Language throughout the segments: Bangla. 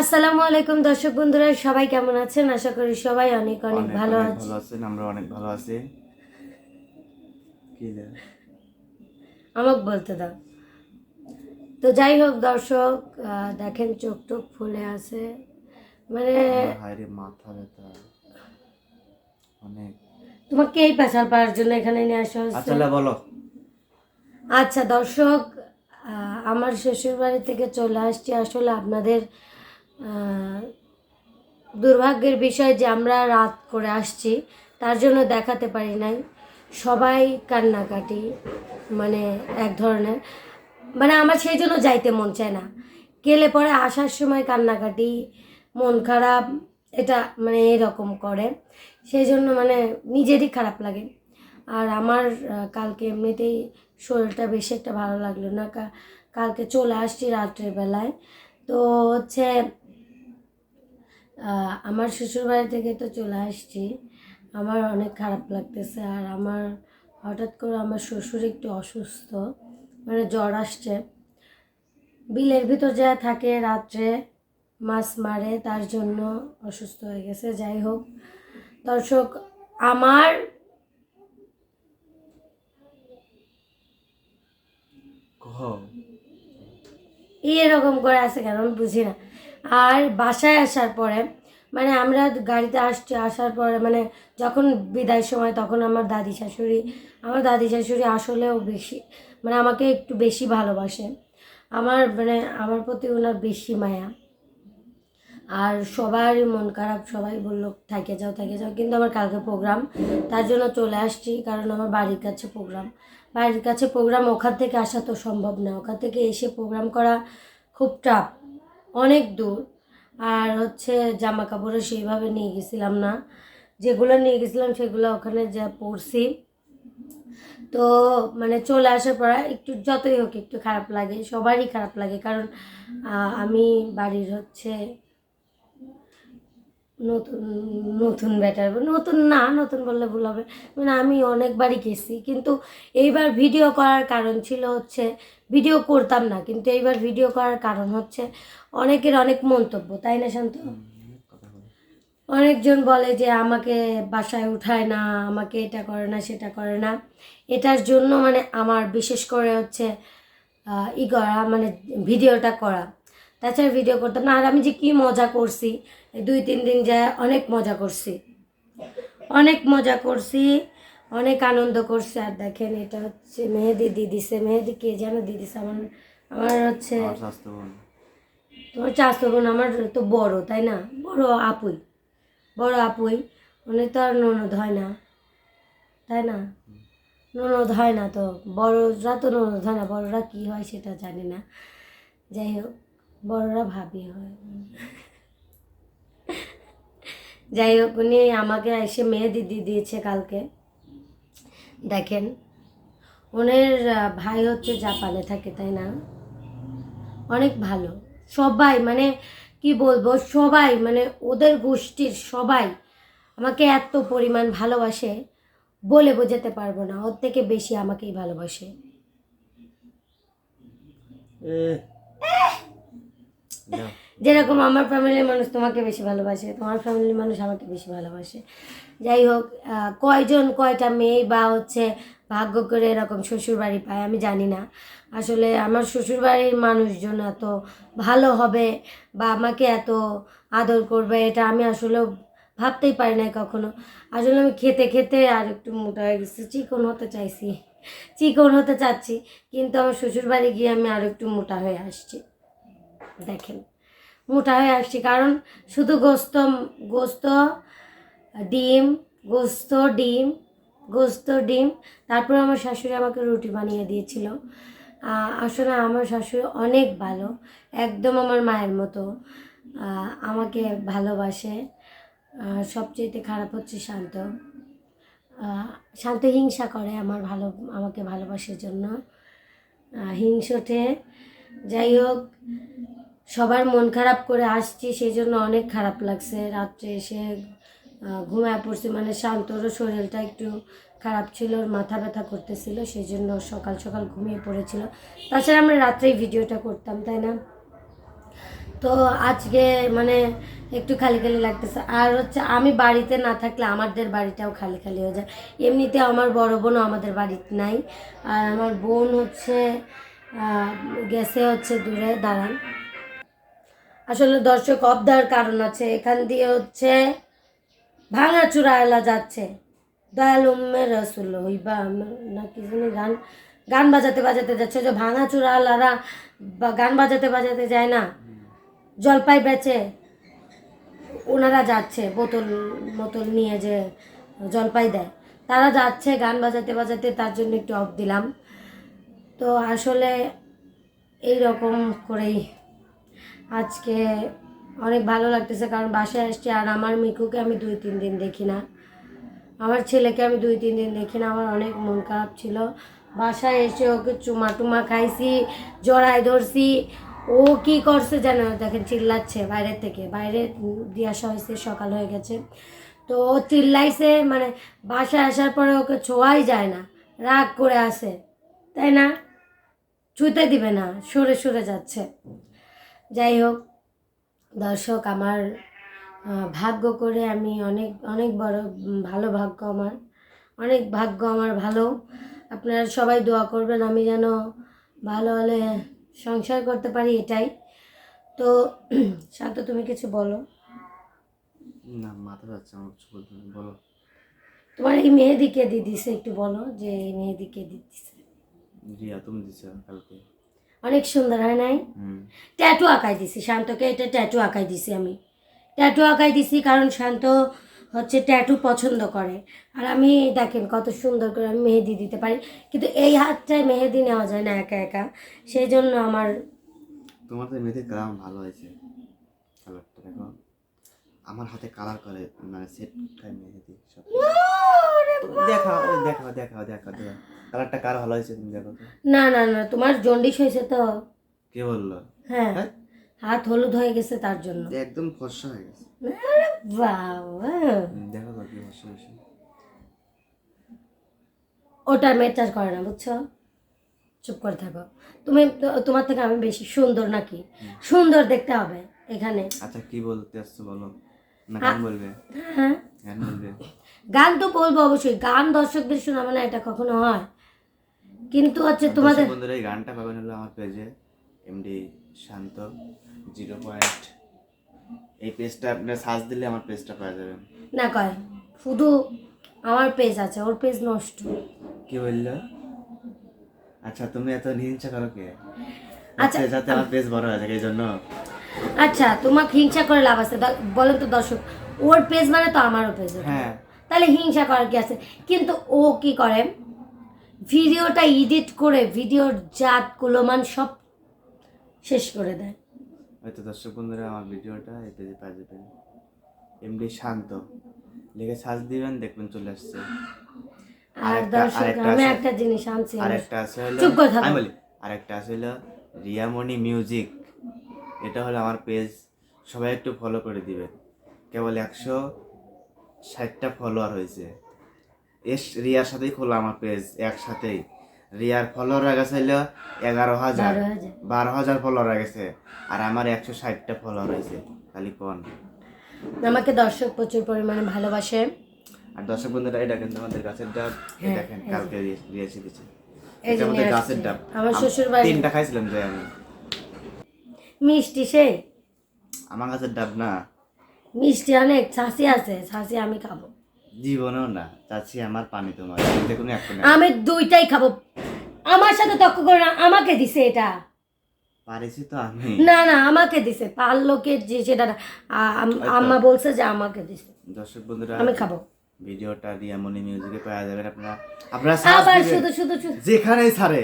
আসসালামু আলাইকুম দর্শক বন্ধুরা সবাই কেমন আছেন? আশা করি সবাই অনেক অনেক ভালো আছেন। আমরা অনেক ভালো আছি? আমাকে বলতে দাও। তো যাই হোক দর্শক দেখেন চোখ টোক ফুলে আছে। মানে মাথা ব্যথা। অনেক। তোমাকে এই পেশাল পাওয়ার জন্য এখানে নিয়ে আসা হচ্ছে। আচ্ছা বলো। আচ্ছা দর্শক আমার শ্বশুর বাড়ি থেকে চলে আসছি। আসলে আপনাদের দুর্ভাগ্যের বিষয় যে আমরা রাত করে আসছি, তার জন্য দেখাতে পারি নাই। সবাই কান্নাকাটি মানে এক ধরনের। মানে আমার সেই জন্য যাইতে মন চায় না। গেলে পরে আসার সময় কান্নাকাটি, মন খারাপ, এটা মানে এরকম করে। সেই জন্য মানে নিজেরই খারাপ লাগে। আর আমার কালকে এমনিতেই শরীরটা বেশি একটা ভালো লাগল না। কালকে চলে আসছি রাত্রের বেলায়। তো হচ্ছে আমার শ্বশুর বাড়ি থেকে তো চলে আসছি। আমার অনেক খারাপ লাগতেছে আর আমার হঠাৎ করে আমার শ্বশুর একটু অসুস্থ মানে জ্বর আসছে। বিলের ভিতর যা থাকে রাত্রে মাছ মারে তার জন্য অসুস্থ হয়ে গেছে। যাই হোক দর্শক আমার এরকম করে আছে কেন? আমি বুঝি না। আর বাসায় আসার পরে মানে আমরা গাড়িতে আসছি, আসার পরে মানে যখন বিদায় সময় তখন আমার দাদি শাশুড়ি, আমার দাদি শাশুড়ি আসলেও বেশি মানে আমাকে একটু বেশি ভালোবাসে। আমার মানে আমার প্রতি ওনার বেশি মায়া। আর সবারই মন খারাপ, সবাই বলল, থাকে যাও থাকে যাও। কিন্তু আমার কালকে প্রোগ্রাম তার জন্য চলে আসছি কারণ আমার বাড়ির কাছে প্রোগ্রাম বাড়ির কাছে প্রোগ্রাম ওখান থেকে আসা তো সম্ভব না। ওখান থেকে এসে প্রোগ্রাম করা খুব টাফ অনেক দূর। আর হচ্ছে জামা কাপড়ও সেইভাবে নিয়ে গেছিলাম না। যেগুলো নিয়ে গেছিলাম সেগুলো ওখানে যা পড়ছি তো মানে চলে আসার পর একটু যতই হোক একটু খারাপ লাগে, সবারই খারাপ লাগে। কারণ আমি বাড়ির হচ্ছে নতুন নতুন ব্যাটার নতুন না নতুন বললে ভুল হবে। মানে আমি অনেকবারই গেছি কিন্তু এইবার ভিডিও করার কারণ ছিল হচ্ছে ভিডিও করতাম না কিন্তু এইবার ভিডিও করার কারণ হচ্ছে অনেকের অনেক মন্তব্য তাই না শান্ত? অনেকজন বলে যে আমাকে বাসায় উঠায় না আমাকে এটা করে না সেটা করে না। এটার জন্য মানে আমার বিশেষ করে হচ্ছে ই করা মানে ভিডিওটা করা। তাছাড়া ভিডিও করতাম না। আর আমি যে কী মজা করছি এই দুই তিন দিন যায় অনেক মজা করছি। অনেক মজা করছি অনেক আনন্দ করছি। আর দেখেন এটা হচ্ছে মেহেদি দিদিছে মেহেদি কে যেন দিদিছে আমার আমার হচ্ছে তোমার চাষতো বোন আমার তো বড় তাই না? বড় আপুই। বড় আপুই। উনি তো আর ননদ হয় না তাই না? ননদ হয় না তো। বড়রা তো ননদ হয় না। বড়রা কী হয় সেটা জানি না। যাই হোক। বড়রা ভাবি হয়। যাই হোক উনি আমাকে এসে মেহেদি দিয়ে দিয়েছে কালকে। দেখেন ওনের ভাই হচ্ছে জাপানে থাকে তাই না? অনেক ভালো। সবাই মানে কি বলব সবাই মানে ওদের গোষ্ঠীর সবাই আমাকে এত পরিমাণ ভালোবাসে বলে বোঝাতে পারব না। ওর থেকে বেশি আমাকেই ভালোবাসে। যেরকম আমার ফ্যামিলির মানুষ তোমাকে বেশি ভালোবাসে, তোমার ফ্যামিলির মানুষ আমাকে বেশি ভালোবাসে। যাই হোক কয়জন, কয়টা মেয়ে বা হচ্ছে ভাগ্য করে এরকম শ্বশুর বাড়ি পায়, আমি জানি না। আসলে আমার শ্বশুর বাড়ির মানুষজন এত ভালো হবে বা আমাকে এত আদর করবে, এটা আমি আসলে ভাবতেই পারি না কখনো। আসলে আমি খেতে খেতে আর একটু মোটা হয়ে গেছি, চিকন হতে চাইছি, চিকন হতে চাচ্ছি, কিন্তু আমার শ্বশুর বাড়ি গিয়ে আমি আর একটু মোটা হয়ে আসছি। দেখেন। মোটা হয়ে আসছি কারণ শুধু গোস্ত গোস্ত ডিম গোস্ত ডিম গোস্ত ডিম। তারপর আমার শাশুড়ি আমাকে রুটি বানিয়ে দিয়েছিল। আসলে আমার শাশুড়ি অনেক ভালো একদম আমার মায়ের মতো। আমাকে ভালোবাসে আহ, সবচেয়েতে খারাপ হচ্ছে শান্ত। শান্ত হিংসা করে আমার ভালো আমাকে ভালোবাসার জন্য। হিংসটে যাই হোক সবার মন খারাপ করে আসছি সেই জন্য অনেক খারাপ লাগছে। রাত্রে এসে ঘুমায় পড়ছি মানে শান্তরও শরীরটা একটু খারাপ ছিল, মাথা ব্যথা করতেছিল সেই জন্য সকাল সকাল ঘুমিয়ে পড়েছিল। তাছাড়া আমরা রাত্রেই ভিডিওটা করতাম, তাই না? তো আজকে মানে একটু খালি খালি লাগতেছে। আর হচ্ছে, আমি বাড়িতে না থাকলে আমাদের বাড়িটাও খালি খালি হয়ে যায়। এমনিতে আমার বড় বোনও আমাদের বাড়িতে নাই। আর আমার বোন হচ্ছে গেছে হচ্ছে দূরে, দাঁড়ান। আসলে দর্শক অবদার কারণ আছে। এখান দিয়ে হচ্ছে ভাঙাচুরা এলা যাচ্ছে। দয়াল উম্মে রসুল হইবা না কি জানি গান গান বাজাতে বাজাতে যাচ্ছে। যে ভাঙাচুরা আলারা বা গান বাজাতে বাজাতে যায় না। জলপাই বেচে ওনারা যাচ্ছে, বোতল বোতল নিয়ে যে জলপাই দেয়। তারা যাচ্ছে গান বাজাতে বাজাতে, তার জন্য একটু অফ দিলাম। তো আসলে এই রকম করেই আজকে অনেক ভালো লাগতেছে কারণ বাসায় আসছি আর আমার মিকুকে আমি দুই, তিন দিন দেখি না। আমার ছেলেকে আমি দুই, তিন দিন দেখি না, আমার অনেক মন খারাপ ছিল। বাসায় এসে ওকে চুমা টুমা খাইছি জড়ায় ধরছি। ও কি করছে জানো? দেখেন চিল্লাচ্ছে বাইরের থেকে। বাইরে দিয়ে আসা হয়েছে সকাল হয়ে গেছে। তো ও চিল্লাইছে মানে বাসায় আসার পরে ওকে ছোঁয়াই যায় না। রাগ করে আসে তাই না? ছুঁতে দিবে না। সরে সরে যাচ্ছে। যাই হোক দর্শক আমার ভাগ্য করে আমি অনেক অনেক বড় ভালো ভাগ্য আমার। অনেক ভাগ্য আমার ভালো। আপনারা সবাই দোয়া করবেন আমি যেন ভালো হলে সংসার করতে পারি এটাই। তো শান্ত তুমি কিছু বলো। না মাথা যাচ্ছে আমার কিছু বলতে বলো। তোমার এই মেহেদিকে দিয়ে দিছে একটু বলো যে এই দিয়ে দিছে। রিয়া তুমি দিছো কালকে। অনেক সুন্দর হয় নাই? ট্যাটু আঁকাই দিছি শান্তকে এটা ট্যাটু আঁকাই দিছি আমি। ট্যাটু আঁকাই দিছি কারণ শান্ত হচ্ছে ট্যাটু পছন্দ করে। আর আমি দেখেন কত সুন্দর করে আমি মেহেদি দিতে পারি। কিন্তু এই হাতটায় মেহেদি নেওয়া যায় না একা একা। সেই জন্য আমার তোমার তো মেয়েদের কালার ভালো হয়েছে। কালারটা দেখো। আমার হাতে কালার করে মানে সেট খাই মেহেদি সব দেখাও দেখাও দেখাও দেখাও দেখাও কালারটা কার ভালো হয়েছে তুমি দেখো না না না তোমার জন্ডিস হয়েছে তো। কে বলল? হ্যাঁ। হ্যাঁ? হাত হলুদ হয়ে গেছে তার জন্য। একদম ফর্সা হয়ে গেছে। বাবা! দেখো তো কি ফর্সা হয়েছে। ওটা ম্যাটার করে না বুঝছ? চুপ করে থাকো। তুমি তোমার থেকে আমি বেশি সুন্দর নাকি? সুন্দর দেখতে হবে এখানে। আচ্ছা কি বলতে আসছো বলো? না গান বলবে। হ্যাঁ। গান বলবে। গান তো বলব অবশ্যই। গান দর্শকদের শোনাবো না এটা কখনো হয়। কিন্তু হচ্ছে তোমাদের বন্ধুরা এই গানটা পাবেন হলো আমার পেজে এমডি শান্ত জিরো পয়েন্ট এই পেজটা আপনার সার্চ দিলে আমার পেজটা পাওয়া যাবে। না কয়? শুধু আমার পেজ আছে ওর পেজ নষ্ট। কি বলল? আচ্ছা তুমি এত হিংসা করো কে? আচ্ছা। যাতে- আমার পেজ বড় হয়ে যায় এই জন্য। আচ্ছা তোমাকে হিংসা করে লাভ আছে। বলেন তো দর্শক ওর পেজ মানে তো আমারও পেজ হ্যাঁ। তাহলে হিংসা করার কি আছে? কিন্তু ও কি করে? ভিডিওটা এডিট করে ভিডিওর জাত কুলমান সব শেষ করে দেয়। হয়তো দর্শক বন্ধুরা আমার ভিডিওটা এই পেজে পাওয়া যাবেন এমডি শান্ত। লিখে সার্চ দিবেন দেখবেন চলে আসছে। আর দর্শক আমি একটা জিনিস আনছি। আরেকটা আছে হলো চুপ করে থাকো। আমি বলি আরেকটা আছে হলো রিয়ামণি মিউজিক এটা হলো আমার পেজ সবাই একটু ফলো করে দিবেন। কেবল একশো ষাটটা ফলোয়ার হয়েছে। এস রিয়ার সাথেই খোলা আমার পেজ একসাথেই। রিয়ার ফলোয়ার হয়ে গেছে হলো এগারো হাজার। বারো হাজার। ফলোয়ার হয়ে গেছে। আর আমার একশো ষাটটা ফলোয়ার হয়েছে খালি কোন? আমাকে দর্শক প্রচুর পরিমাণে ভালোবাসে। আর দর্শক বন্ধুরা এটা কিন্তু আমাদের গাছের ডাব। হ্যাঁ, দেখেন কালকে দিয়েছি। দিয়েছি এটা আমাদের গাছের। ডাব। আমার শ্বশুর বাড়ি তিনটা খাইছিলাম যে আমি। মিষ্টি সে আমার গাছের ডাব না। মিষ্টি অনেক ছাসি আছে ছাসি আমি খাব। জীবনেও না চাচ্ছি আমার পানি তোমার এতে কোনো একটা নেই আমি দুইটাই খাব। আমার সাথে তর্ক করে না আমাকে দিছে এটা। পারেছি তো আমি। না না আমাকে দিছে পার লোকের যে সেটা না। আ- আম- আম্মা বলছে যে আমাকে দিছে। দর্শক বন্ধুরা আমি খাব। ভিডিওটা রিয়ামনি মিউজিকে পাওয়া যাবেন আপনারা আপনারা আবার দিবেন শুধু শুধু শুধু। যেখানেই ছাড়ে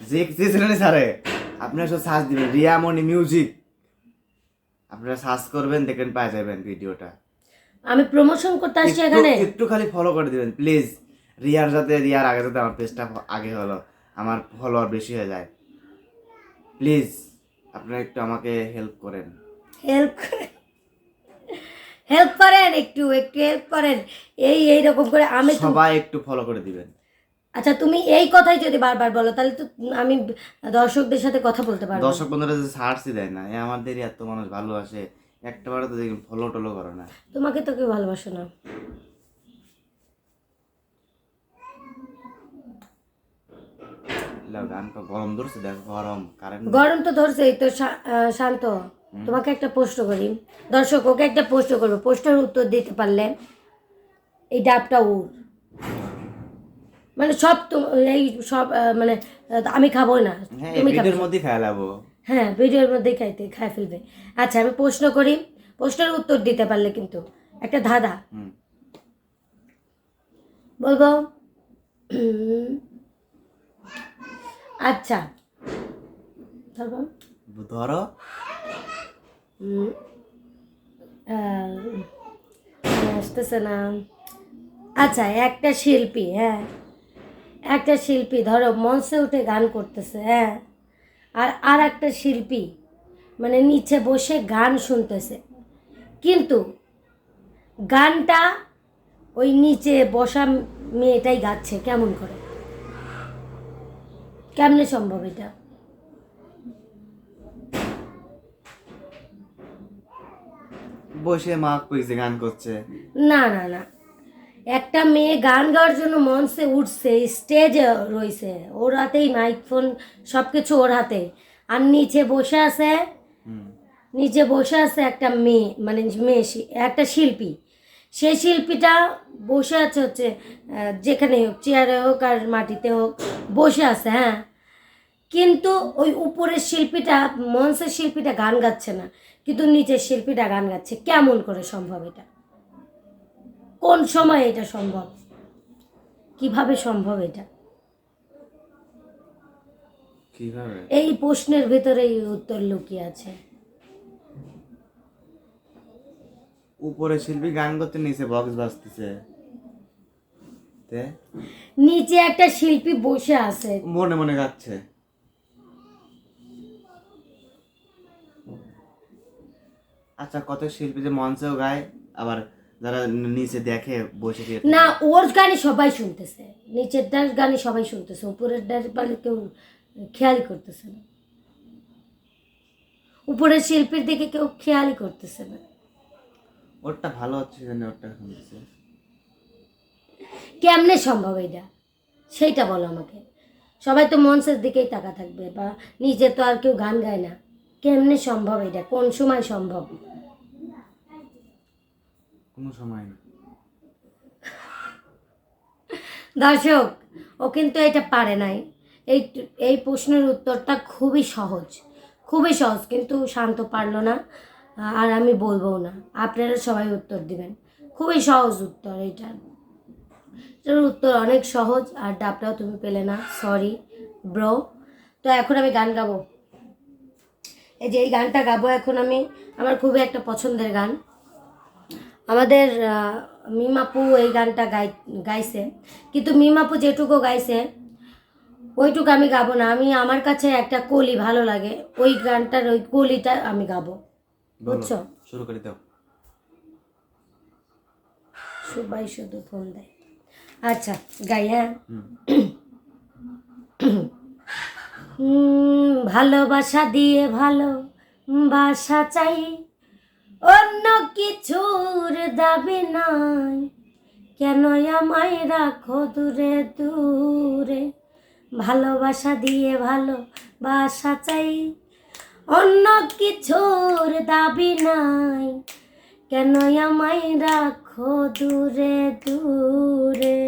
যে যে চ্যানেলে ছাড়ে আপনারা সব সার্চ দিবেন রিয়ামনি মিউজিক আপনারা সার্চ করবেন দেখেন পাওয়া যাবেন ভিডিওটা। আমি প্রমোশন করতে আসছি এখানে। একটু খালি ফলো করে দিবেন প্লিজ রিয়ার যাতে রিয়ার আগে যাতে আমার পেজটা আগে হলো। আমার ফলোয়ার বেশি হয়ে যায়। প্লিজ আপনারা একটু আমাকে হেল্প করেন। হেল্প করেন। হেল্প করেন একটু একটু হেল্প করেন। এই এই রকম করে আমি সবাই একটু ফলো করে দিবেন। আচ্ছা তুমি এই কথাই যদি বারবার বলো তাহলে তো আমি দর্শকদের সাথে কথা বলতে পারব দর্শক বন্ধুরা যে সার্চই দেয় না এ আমাদেরই এত মানুষ ভালোবাসে একটা বারে তো দেখি ফলো টলো করে না। তোমাকে তো কেউ ভালোবাসো না। গরম ধরছে দেখো গরম কারেন্ট গরম তো ধরছেই তো শান্ত। তোমাকে একটা প্রশ্ন করি। দর্শক ওকে একটা প্রশ্ন করব। প্রশ্নের উত্তর দিতে পারলে এই ডাবটা উর মানে সব তো এই সব মানে আমি খাব না। হ্যাঁ তুমি ভিডিওর মধ্যেই খেয়ে লাবো হ্যাঁ ভিডিওর মধ্যে খাইতে খাই ফেলবে। আচ্ছা আমি প্রশ্ন করি। প্রশ্নের উত্তর দিতে পারলে কিন্তু। একটা ধাঁধা। বলব? আচ্ছা। ধরো। আসতেছে না। আচ্ছা একটা শিল্পী হ্যাঁ। একটা শিল্পী ধরো মঞ্চে উঠে গান করতেছে হ্যাঁ? আর আর একটা শিল্পী মানে নিচে বসে গান শুনতেছে। কিন্তু গানটা ওই নিচে বসা মেয়েটাই গাচ্ছে কেমন করে? কেমনে সম্ভব এটা? বসে মা পেয়েছে গান করছে। না না না। একটা মেয়ে গান গাওয়ার জন্য মঞ্চে উঠছে স্টেজে রয়েছে ওর হাতেই মাইকফোন সব কিছু ওর হাতে। আর নিচে বসে আছে নিচে বসে আছে একটা মেয়ে মানে মেয়ে একটা শিল্পী। সেই শিল্পীটা বসে আছে হচ্ছে যেখানে হোক চেয়ারে হোক আর মাটিতে হোক বসে আছে হ্যাঁ। কিন্তু ওই উপরের শিল্পীটা মঞ্চের শিল্পীটা গান গাচ্ছে না। কিন্তু নিচের শিল্পীটা গান গাচ্ছে। কেমন করে সম্ভব এটা? কোন সময় এটা সম্ভব? কীভাবে সম্ভব এটা? কীভাবে? এই প্রশ্নের ভিতরে এই উত্তর লুকিয়ে আছে। উপরে শিল্পী গান করতে নিচে বক্স বাজতেছে। তে? নিচে একটা শিল্পী বসে আছে। মনে মনে গাচ্ছে। আচ্ছা কত শিল্পী যে মঞ্চেও গায় আবার যারা নিচে দেখে বসে না ওর গানই সবাই শুনতেছে। নিচের ডার গানই সবাই শুনতেছে। উপরের ডার পালে কেউ খেয়ালই করতেছে না। উপরের শিল্পীর দিকে কেউ খেয়ালই করতেছে না। ওরটা ভালো হচ্ছে জানি ওরটা শুনতেছে। কেমনে সম্ভব এটা? সেইটা বলো আমাকে। সবাই তো মঞ্চের দিকেই তাকা থাকবে বা নিজে তো আর কেউ গান গায় না। কেমনে সম্ভব এটা? কোন সময় সম্ভব? কোনো সময় না। দর্শক, ও কিন্তু এটা পারে নাই। এই এই প্রশ্নের উত্তরটা খুবই সহজ। খুবই সহজ, কিন্তু শান্ত পারল না, আর আমি বলব না। আপনারা সবাই উত্তর দিবেন। খুবই সহজ উত্তর এটা। এটার উত্তর অনেক সহজ, আর ডাবটাও তুমি পেলে না। সরি ব্রো তো এখন আমি গান গাবো। এই যে এই গানটা গাবো এখন আমি। আমার খুবই একটা পছন্দের গান। আমাদের মিমাপু এই গানটা গাই গাইছে। কিন্তু মিমাপু যেটুকু গাইছে ওইটুকু আমি গাবো না। আমি আমার কাছে একটা কলি ভালো লাগে। ওই গানটার ওই কলিটা আমি গাবো। বুঝছ? শুরু করে দাও। সবাই শুধু ফোন দেয়। আচ্ছা গাই হ্যাঁ? ভালোবাসা দিয়ে ভালো বাসা চাই। অন্য কিছুর দাবি নাই। কেন আমায় রাখো দূরে দূরে, ভালোবাসা দিয়ে ভালো বাসা চাই। অন্য কিছুর দাবি নাই কেন আমায় রাখো দূরে দূরে।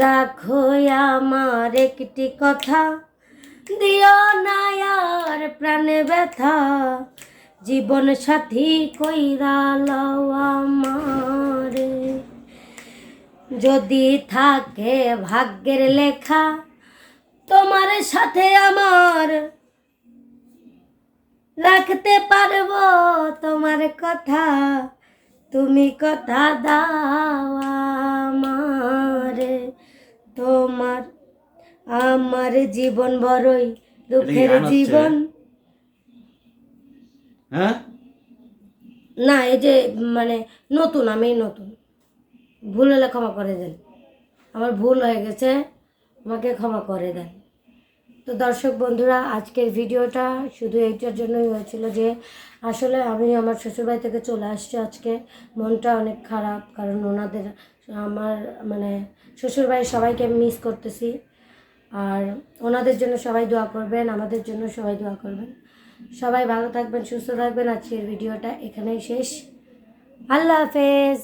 রাখো আমার একটি কথা, দিও না আর প্রাণে ব্যথা। জীবন সাথী কইরা লও আমারে। যদি থাকে ভাগ্যের লেখা তোমার সাথে আমার রাখতে পারব তোমার কথা। তুমি কথা দাও আমারে। তোমার আমার জীবন বড়ই দুঃখের জীবন। হ্যাঁ? না, এই যে মানে নতুন আমি নতুন। ভুল হলে ক্ষমা করে দেন। আমার ভুল হয়ে গেছে, আমাকে ক্ষমা করে দেন। তো দর্শক বন্ধুরা, আজকের ভিডিওটা শুধু এইটার জন্যই হয়েছিল যে, আসলে আমি আমার শ্বশুরবাড়ি থেকে চলে আসছি আজকে। মনটা অনেক খারাপ, কারণ ওনাদের, আমার মানে শ্বশুরবাড়ির সবাইকে আমি মিস করতেছি। আর ওনাদের জন্য সবাই দোয়া করবেন, আমাদের জন্য সবাই দোয়া করবেন। সবাই ভালো থাকবেন সুস্থ থাকবেন। আজকের ভিডিওটা এখানেই শেষ। আল্লাহ হাফেজ।